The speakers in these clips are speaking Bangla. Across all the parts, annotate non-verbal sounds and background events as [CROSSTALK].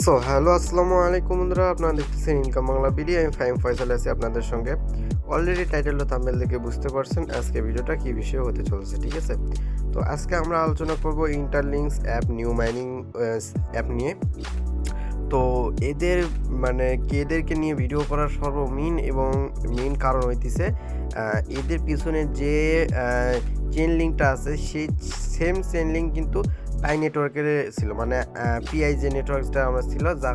সো হ্যালো আসসালামু আলাইকুম বন্ধুরা। আপনারা দেখতেছেন ইনকাম বাংলা ভিডিও আমি ফাইম ফয়সাল আছি আপনাদের সঙ্গে। অলরেডি টাইটেল ও থাম্বনেল দেখে বুঝতে পারছেন আজকে ভিডিওটা কী বিষয়ে হতে চলেছে, ঠিক আছে? তো আজকে আমরা আলোচনা করব Interlinks app new mining app নিয়ে। তো এদের মানে এদেরকে নিয়ে ভিডিও করার সর্বমেন এবং মেন কারণ হইতেছে এদের পিছনে যে চেন লিঙ্কটা আছে, সেই সেম চেন লিঙ্ক কিন্তু পাই নেটওয়ার্কের ছিল মানে পিআই যে নেটওয়ার্কটা আমরা ছিল, যা-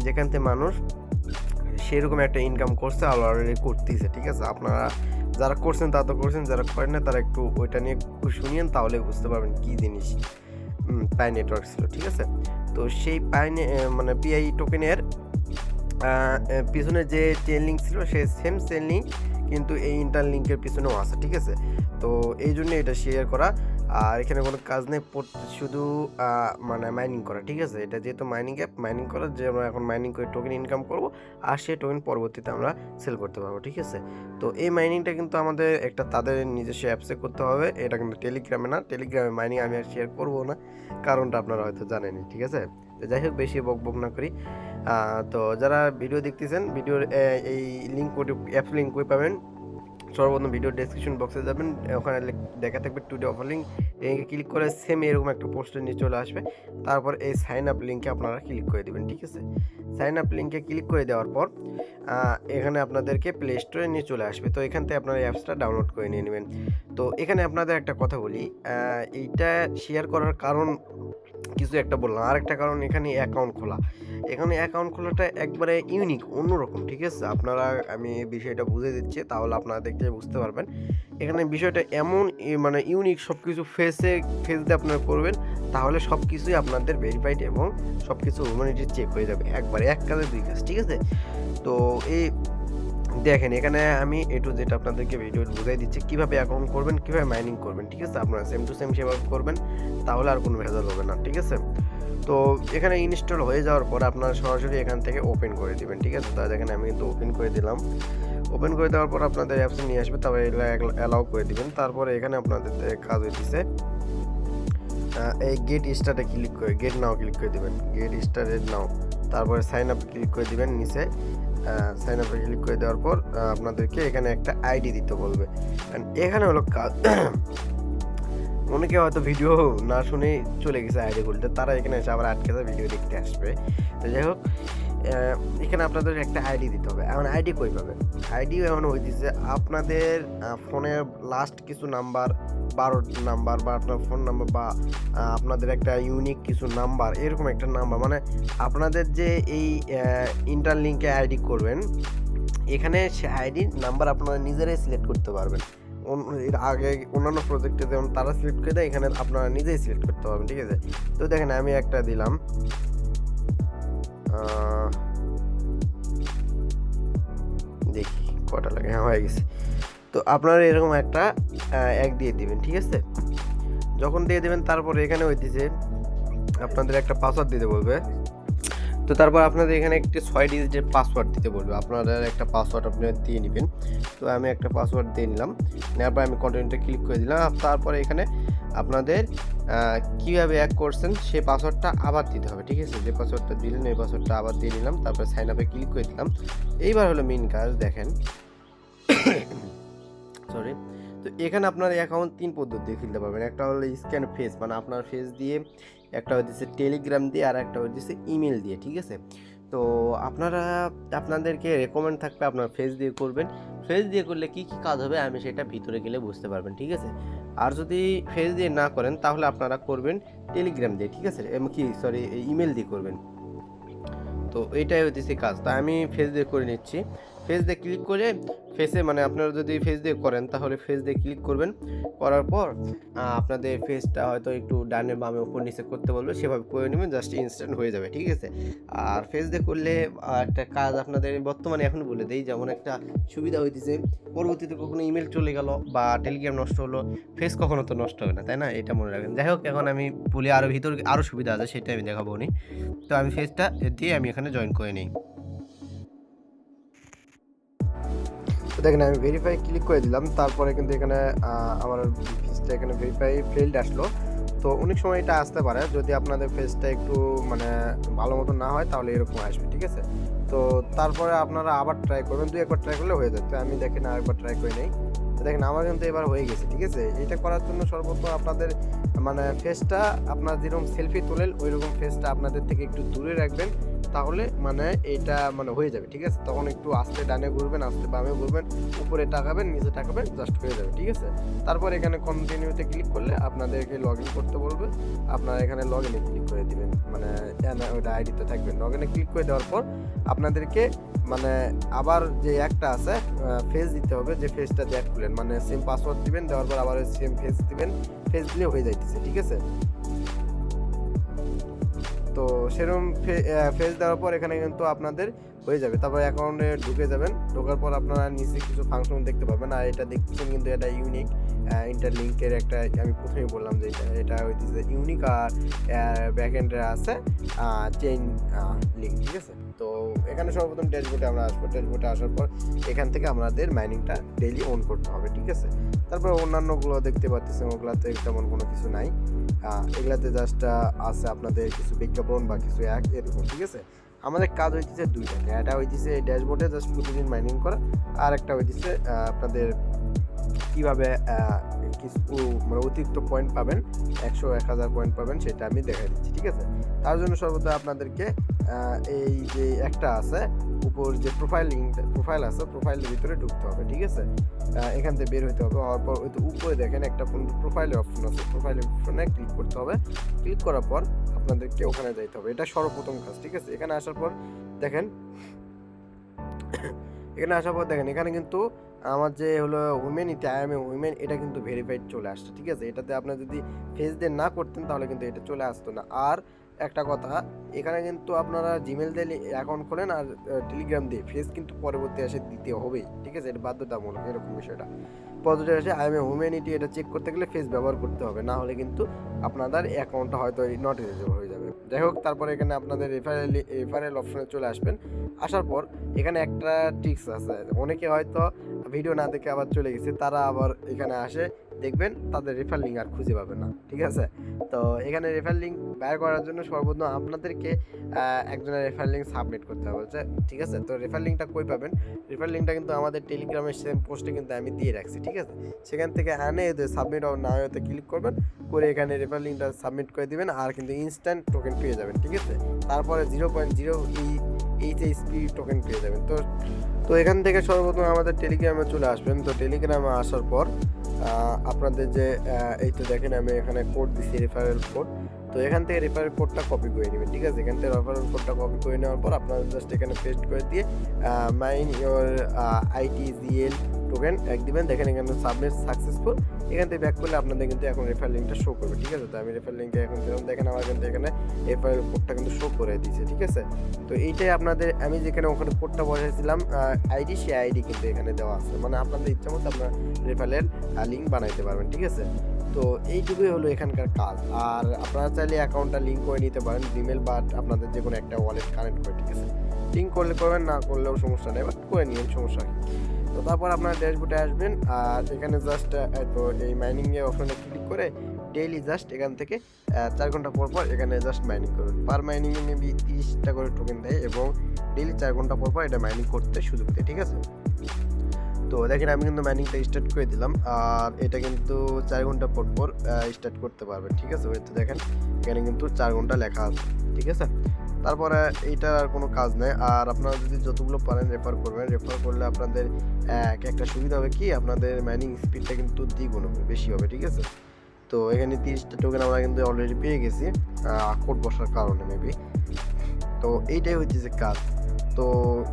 যেখান থেকে মানুষ সেরকম একটা ইনকাম করছে অলরেডি করতেছে, ঠিক আছে? আপনারা যারা করছেন, তা তো করছেন, যারা করেন না, তারা একটু ওইটা নিয়ে শুনিয়েন তাহলে বুঝতে পারবেন কী জিনিস পাই নেটওয়ার্ক ছিল, ঠিক আছে? তো সেই পাই মানে পিআই টোকেনের পিছনে যে চেন লিঙ্ক ছিল সেই সেম চেন লিঙ্ক কিন্তু এই ইন্টার লিঙ্কের পিছনেও আছে, ঠিক আছে? তো এই জন্য এটা শেয়ার করা। আর এখানে কোনো কাজ নেই শুধু মানে মাইনিং করা, ঠিক আছে? এটা যেহেতু মাইনিং অ্যাপ মাইনিং করা যে আমরা এখন মাইনিং করে টোকেন ইনকাম করব, আর সেই টোকেন পরবর্তীতে আমরা সেল করতে পারব, ঠিক আছে? তো এই মাইনিংটা কিন্তু আমাদের একটা তাদের নিজস্ব অ্যাপসে করতে হবে। এটা কিন্তু টেলিগ্রামে না টেলিগ্রামে মাইনিং আমি আর শেয়ার করব না, কারণটা আপনারা হয়তো জানেনই, ঠিক আছে? যাই হোক, বেশি বক বক না করি। তো যারা ভিডিও দেখতেছেন ভিডিওর এই লিঙ্ক অ্যাপ লিঙ্ক পাবেন। সর্বপ্রথম ভিডিও ডেসক্রিপশন বক্সে যাবেন, ওখানে দেখা থাকবে টুডে অফার লিঙ্ক লিঙ্কে ক্লিক করে সেম এরকম একটা পোস্টার নিয়ে চলে আসবে, তারপর এই সাইন আপ লিঙ্কে আপনারা ক্লিক করে দেবেন, ঠিক আছে? সাইন আপ লিঙ্কে ক্লিক করে দেওয়ার পর এখানে আপনাদেরকে প্লে স্টোরে নিয়ে চলে আসবে, তো এখান থেকে আপনারা অ্যাপসটা ডাউনলোড করে নিয়ে নেবেন। তো এখানে আপনাদের একটা কথা বলি এইটা শেয়ার করার কারণ, কিছু একটা বললাম আর একটা কারণ এখানে অ্যাকাউন্ট খোলা। এখানে অ্যাকাউন্ট খোলাটা একবারে ইউনিক অন্যরকম, ঠিক আছে? আপনারা, আমি বিষয়টা বুঝে দিচ্ছি, তাহলে আপনারা দেখতে বুঝতে পারবেন। এখানে বিষয়টা এমন মানে ইউনিক সব কিছু ফেসে ফেস দিয়ে আপনারা করবেন, তাহলে সব কিছুই আপনাদের ভেরিফাইড এবং সব কিছু হিউম্যানিটি চেক হয়ে যাবে, একবারে, এক কাজে, দুই কাজ, ঠিক আছে? তো এই, দেখেন, এখানে আমি এ টু যেটা আপনাদেরকে ভিডিও বুঝাই দিচ্ছি, কীভাবে অ্যাকাউন্ট করবেন, কীভাবে মাইনিং করবেন, ঠিক আছে? আপনারা সেম টু সেম সেভাবে করবেন, তাহলে আর কোনো ভেজাল হবে না, ঠিক আছে? তো এখানে ইনস্টল হয়ে যাওয়ার পর আপনারা সরাসরি এখান থেকে ওপেন করে দিবেন, ঠিক আছে? তো দেখেন আমি কিন্তু ওপেন করে দিলাম। ওপেন করে দেওয়ার পর আপনাদের অ্যাপসে নিয়ে আসবে, তবে অ্যালাউ করে দিবেন। তারপরে এখানে আপনাদের কাজ হইতেছে এই গেট স্টারে ক্লিক করে গেট নাও ক্লিক করে দিবেন। গেট স্টারে নাও তারপরে সাইন আপ ক্লিক করে দিবেন নিচে। সাইন আপে ক্লিক করে দেওয়ার পর আপনাদেরকে এখানে একটা আইডি দিতে বলবে। এখানে হলো কাজ অনেকে হয়তো ভিডিও না শুনে চলে গেছে আইডি খুলতে তারা এখানে এসে আবার আটকে যায় ভিডিও দেখতে আসবে। তো যাই হোক এখানে আপনাদের একটা আইডি দিতে হবে। এখন আইডি কই পাবেন আইডি এমন হইতেছে আপনাদের ফোনের লাস্ট কিছু নাম্বার বারো নাম্বার বা আপনার ফোন নাম্বার বা আপনাদের একটা ইউনিক কিছু নাম্বার এরকম একটা নাম্বার মানে আপনাদের যে এই ইন্টার লিঙ্কে আইডি করবেন, এখানে সে আইডির নাম্বার আপনারা নিজেরাই সিলেক্ট করতে পারবেন। এর আগে অন্যান্য প্রজেক্টে যেমন তারা সিলেক্ট করে দেয়, এখানে আপনারা নিজেই সিলেক্ট করতে পারবেন, ঠিক আছে? তো দেখেন, আমি একটা দিলাম। দেখি কটা লাগে হ্যাঁ হয়ে গেছে। তো আপনারা এরকম একটা এক দিয়ে দিবেন, ঠিক আছে? যখন দিয়ে দেবেন, তারপরে এখানে হইতেছে আপনাদের একটা পাসওয়ার্ড দিতে বলবে। তো তারপর আপনাদের এখানে একটি ছয় ডিজিটের পাসওয়ার্ড দিতে বলবে। আপনাদের একটা পাসওয়ার্ড আপনি দিয়ে নেবেন। তো আমি একটা পাসওয়ার্ড দিয়ে নিলাম। নেওয়ার পর আমি কন্টিনিউতে ক্লিক করে দিলাম। তারপরে এখানে আপনাদের কীভাবে এক করছেন সেই পাসওয়ার্ডটা আবার দিতে হবে, ঠিক আছে? যে পাসওয়ার্ডটা দিলেন এই পাসওয়ার্ডটা আবার দিয়ে নিলাম। তারপরে সাইন আপে ক্লিক করে দিলাম। এইবার হলো মেন কাজ, দেখেন। [COUGHS] সরি তো এখানে আপনার অ্যাকাউন্ট তিন পদ্ধতি খুলতে পারবেন। একটা হলো স্ক্যান ফেস মানে আপনার ফেস দিয়ে, একটা হচ্ছে টেলিগ্রাম দিয়ে, আর একটা হচ্ছে ইমেল দিয়ে, ঠিক আছে? তো আপনারা, আপনাদেরকে রেকমেন্ড থাকবে আপনার ফেস দিয়ে করবেন। ফেস দিয়ে করলে কি কি কাজ হবে আমি সেটা ভিতরে গেলে বুঝতে পারবেন, ঠিক আছে? আর যদি ফেস দিয়ে না করেন, তাহলে আপনারা করবেন টেলিগ্রাম দিয়ে, ঠিক আছে? কি সরি ইমেল দিয়ে করবেন। তো এটাই হচ্ছে কাজ। তো আমি ফেস দিয়ে করে নিচ্ছি। ফেস দিয়ে ক্লিক করে ফেসে মানে আপনারা যদি ফেস দিয়ে করেন, তাহলে ফেস দিয়ে ক্লিক করবেন। করার পর আপনাদের ফেসটা হয়তো একটু ডানে বামে উপর নিচে করতে বলবে, সেভাবে করে নেবেন জাস্ট ইনস্ট্যান্ট হয়ে যাবে, ঠিক আছে? আর ফেস দিয়ে করলে একটা কাজ আপনাদের বর্তমানে এখন বলে দেই, যেমন একটা সুবিধা হইতেছে, পরবর্তীতে কখনো ইমেল চলে গেল বা টেলিগ্রাম নষ্ট হলো ফেস কখনো তো নষ্ট হবে না, তাই না? এটা মনে রাখবেন। যাই হোক, এখন আমি বলি আরও ভিতর আরও সুবিধা আছে সেটা আমি দেখাবো নি তো আমি ফেসটা দিয়ে আমি এখানে জয়েন করে নিই। দেখেন, আমি ভেরিফাই ক্লিক করে দিলাম, তারপরে কিন্তু এখানে আমার ফেসটা এখানে ভেরিফাই ফেলড আসলো। তো অনেক সময় এটা আসতে পারে, যদি আপনাদের ফেসটা একটু মানে ভালো মতো না হয়, তাহলে এরকম আসবে, ঠিক আছে? তো তারপরে আপনারা আবার ট্রাই করবেন, দুই একবার ট্রাই করলে হয়ে যাবে তো আমি দেখেন আরেকবার ট্রাই করে নেই। তো দেখেন, আমার কিন্তু এবার হয়ে গেছে, ঠিক আছে? এটা করার জন্য সর্বপ্রথম আপনাদের মানে ফেসটা আপনার যেরকম সেলফি তোলেন ওই রকম ফেসটা আপনাদের থেকে একটু দূরে রাখবেন। তাহলে মানে এটা মানে হয়ে যাবে, ঠিক আছে? তখন একটু আস্তে ডানে ঘুরবেন, আস্তে বামে ঘুরবেন, উপরে টাকাবেন নিচে টাকাবেন জাস্ট হয়ে যাবে, ঠিক আছে? তারপর এখানে কন্টিনিউতে ক্লিক করলে আপনাদেরকে লগ ইন করতে বলবে। আপনারা এখানে লগ ইনে ক্লিক করে দিবেন মানে ওটা আইডিতে থাকবেন। লগ ইনে ক্লিক করে দেওয়ার পর আপনাদেরকে মানে আবার যে একটা আছে ফেস দিতে হবে, যে ফেসটা দিয়ে খুলেন মানে সেম পাসওয়ার্ড দিবেন, দেওয়ার পর আবার সেম ফেস দিবেন। ফেস দিলে হয়ে যাইতেছে, ঠিক আছে? তো সেরকম ফেস দেওয়ার পর এখানে কিন্তু আপনাদের হয়ে যাবে। তারপর অ্যাকাউন্টে ঢুকে যাবেন। ঢোকার পর আপনারা নিজে কিছু ফাংশন দেখতে পাবেন আর এটা দেখছেন কিন্তু এটা ইউনিক ইন্টারলিঙ্কের একটা, আমি প্রথমেই বললাম যে এটা হইতেছে ইউনিক আর ব্যাক এন্ডে আছে চেইন লিঙ্ক ঠিক আছে? তো এখানে সর্বপ্রথম ড্যাশবোর্ডে আমরা আসব। ড্যাশবোর্ডে আসার পর এখান থেকে আমাদের মাইনিংটা ডেইলি অন করতে হবে, ঠিক আছে? তারপর অন্যান্যগুলো দেখতে পাচ্ছেন ওগুলাতে তেমন কোনো কিছু নাই। এগুলাতে জাস্ট আছে আপনাদের কিছু বিজ্ঞাপন বা কিছু এক, এরকম, ঠিক আছে? আমাদের কাজ হইতেছে দুইটা। এটা হইতেছে ড্যাশবোর্ডে জাস্ট প্রতিদিন মাইনিং করা আর একটা হইতেছে আপনাদের কীভাবে কিছু মানে অতিরিক্ত পয়েন্ট পাবেন, একশো এক হাজার পয়েন্ট পাবেন, সেটা আমি দেখা দিচ্ছি, ঠিক আছে? তার জন্য সর্বদা আপনাদেরকে এই যে একটা আছে, উপর যে প্রোফাইল লিঙ্ক প্রোফাইল আছে প্রোফাইলের ভিতরে ঢুকতে হবে, ঠিক আছে? এখান থেকে বের হতে হবে, হওয়ার পর ওই তো উপরে দেখেন একটা প্রোফাইলের অপশন আছে প্রোফাইলের অপশনে ক্লিক করতে হবে ক্লিক করার পর আপনাদেরকে ওখানে যাইতে হবে, এটা সর্বপ্রথম কাজ, ঠিক আছে? এখানে আসার পর দেখেন, এখানে আসার পর দেখেন, এখানে কিন্তু আমার যে হলো উইমেন ইতে আই এম এ উইমেন এটা কিন্তু ভেরিফাইড চলে আসছে ঠিক আছে? এটাতে আপনার যদি ফেস দিয়ে না করতেন, তাহলে কিন্তু এটা চলে আসতো না। আর একটা কথা, এখানে কিন্তু আপনারা জিমেল দিয়ে অ্যাকাউন্ট খোলেন আর টেলিগ্রাম দিয়ে। ফেস কিন্তু পরবর্তী এসে দিতে হবেই, ঠিক আছে? এটা বাধ্যতামূলক, এরকম বিষয়টা। পজিটিভ আসে আই এম এ হিউম্যানিটি এটা চেক করতে গেলে ফেস ব্যবহার করতে হবে। না হলে কিন্তু আপনাদের অ্যাকাউন্টটা হয়তো নট এলিজিবল হয়ে যাবে। যাই হোক, তারপরে এখানে আপনাদের রেফারেল রেফারেল অপশনে চলে আসবেন। আসার পর এখানে একটা ট্রিক্স আছে। অনেকে হয়তো ভিডিও না দেখে আবার চলে গেছে, তারা আবার এখানে আসে। দেখবেন তাদের রেফার লিঙ্ক আর খুঁজে পাবে না, ঠিক আছে? তো এখানে রেফার লিঙ্ক বের করার জন্য সর্বপ্রথম আপনাদেরকে একজনের রেফার লিঙ্ক সাবমিট করতে হবে ঠিক আছে? তো রেফার লিঙ্কটা কই পাবেন? রেফার লিঙ্কটা কিন্তু আমাদের টেলিগ্রামের সেম পোস্টে কিন্তু আমি দিয়ে রাখছি, ঠিক আছে? সেখান থেকে আনে সাবমিট অর না হতে ক্লিক করবেন, করে এখানে রেফার লিঙ্কটা সাবমিট করে দিবেন আর কিন্তু ইনস্ট্যান্ট টোকেন পেয়ে যাবেন, ঠিক আছে? তারপরে zero point zero H HP token পেয়ে যাবেন। তো তো এখান থেকে সর্বপ্রথম আমাদের টেলিগ্রামে চলে আসবেন। তো টেলিগ্রামে আসার পর আপনাদের যে এই তো দেখেন আমি এখানে কোড দিচ্ছি রেফারেল কোড তো এখান থেকে রেফারেল কোডটা কপি করে নেবেন, ঠিক আছে? এখান থেকে রেফারেল কোডটা কপি করে নেওয়ার পর আপনারা জাস্ট এখানে পেস্ট করে দিয়ে mine your IT GL token এক দিবেন। দেখেন এখানে সাবমিট সাকসেসফুল এখান থেকে ব্যাক করলে আপনাদের কিন্তু এখন রেফার লিঙ্কটা শো করবে, ঠিক আছে? তো আমি রেফার লিঙ্কে এখন দিলাম। দেখেন আমার কিন্তু এখানে রেফারেল কোডটা কিন্তু শো করে দিয়েছে, ঠিক আছে? তো এইটাই আপনাদের, আমি যেখানে ওখানে কোডটা বসাইছিলাম আইডি সেই আইডি কিন্তু এখানে দেওয়া আছে। মানে আপনাদের ইচ্ছা মতো আপনার রেফারেল লিঙ্ক বানাইতে পারবেন, ঠিক আছে? তো এইটুকুই হলো এখানকার কাজ। আর আপনারা চাইলে অ্যাকাউন্টটা লিঙ্ক করে নিতে পারেন জিমেল বা আপনাদের যে কোনো একটা ওয়ালেট কানেক্ট করে, ঠিক আছে? লিঙ্ক করলে করবেন, না করলেও সমস্যা নেই বাট করে নিন সমস্যা নেই তো তারপর আপনারা ড্যাশবোর্ডে আসবেন আর এখানে জাস্ট তো এই মাইনিং এর অপশনে ক্লিক করে ডেইলি জাস্ট এখান থেকে চার ঘণ্টা পর পর এখানে জাস্ট মাইনিং করবেন পার মাইনিং মাইনিংয়ে মেবি তিরিশটা করে টোকেন দেয় এবং ডেইলি চার ঘণ্টা পর পর এটা মাইনিং করতে সুযোগ দেয়, ঠিক আছে? তো দেখেন আমি কিন্তু মাইনিংটা স্টার্ট করে দিলাম, আর এটা কিন্তু চার ঘণ্টা পর পর স্টার্ট করতে পারবেন ঠিক আছে? ওই তো দেখেন এখানে কিন্তু চার ঘণ্টা লেখা আছে, ঠিক আছে? তারপরে এইটার আর কোনো কাজ নেই। আর আপনারা যদি যতগুলো পারেন রেফার করবেন। রেফার করলে আপনাদের, এক একটা সুবিধা হবে কি? আপনাদের মাইনিং স্পিডটা কিন্তু দ্বিগুণ হবে, বেশি হবে, ঠিক আছে? তো এখানে তিরিশটা টোকেন আমরা কিন্তু অলরেডি পেয়ে গেছি। কোড বসার কারণে মেবি তো এইটাই হচ্ছে যে কাজ। তো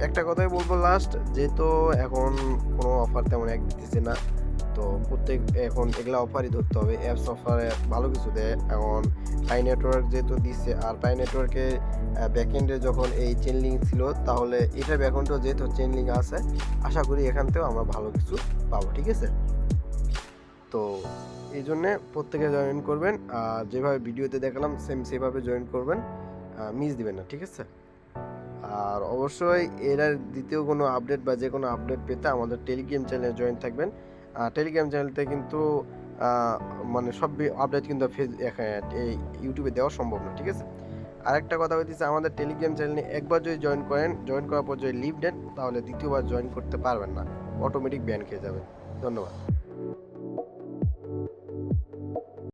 একটা কথাই বলব লাস্ট যেহেতু এখন কোনো অফার তেমন এক দিতেছে না। তো প্রত্যেক এখন এগুলা অফারই ধরতে হবে। অ্যাপস অফারে ভালো কিছু দেয়। এখন পাই নেটওয়ার্ক যেহেতু দিচ্ছে আর পাই নেটওয়ার্কে ব্যাকএন্ডে যখন এই চেন লিঙ্ক ছিল, তাহলে এটার ব্যাকএন্ডেও যেহেতু চেন লিঙ্ক আছে, আশা করি এখান থেকেও আমরা ভালো কিছু পাবো, ঠিক আছে? তো এই জন্যে প্রত্যেকে জয়েন করবেন, আর যেভাবে ভিডিওতে দেখালাম সেম সেভাবে জয়েন করবেন মিস দিবেন না, ঠিক আছে? আর অবশ্যই এর দ্বিতীয় কোনো আপডেট বা যে কোনো আপডেট পেতে আমাদের টেলিগ্রাম চ্যানেলে জয়েন থাকবেন। টেলিগ্রাম চ্যানেলতে কিন্তু মানে সব আপডেট কিন্তু এই ইউটিউবে দেওয়া সম্ভব না, ঠিক আছে? আরেকটা কথা হইতেছে, আমাদের টেলিগ্রাম চ্যানেলে একবার যদি জয়েন করেন জয়েন করার পর যদি লিভ দেন, তাহলে দ্বিতীয়বার জয়েন করতে পারবেন না। অটোমেটিক ব্যান খেয়ে যাবেন। ধন্যবাদ।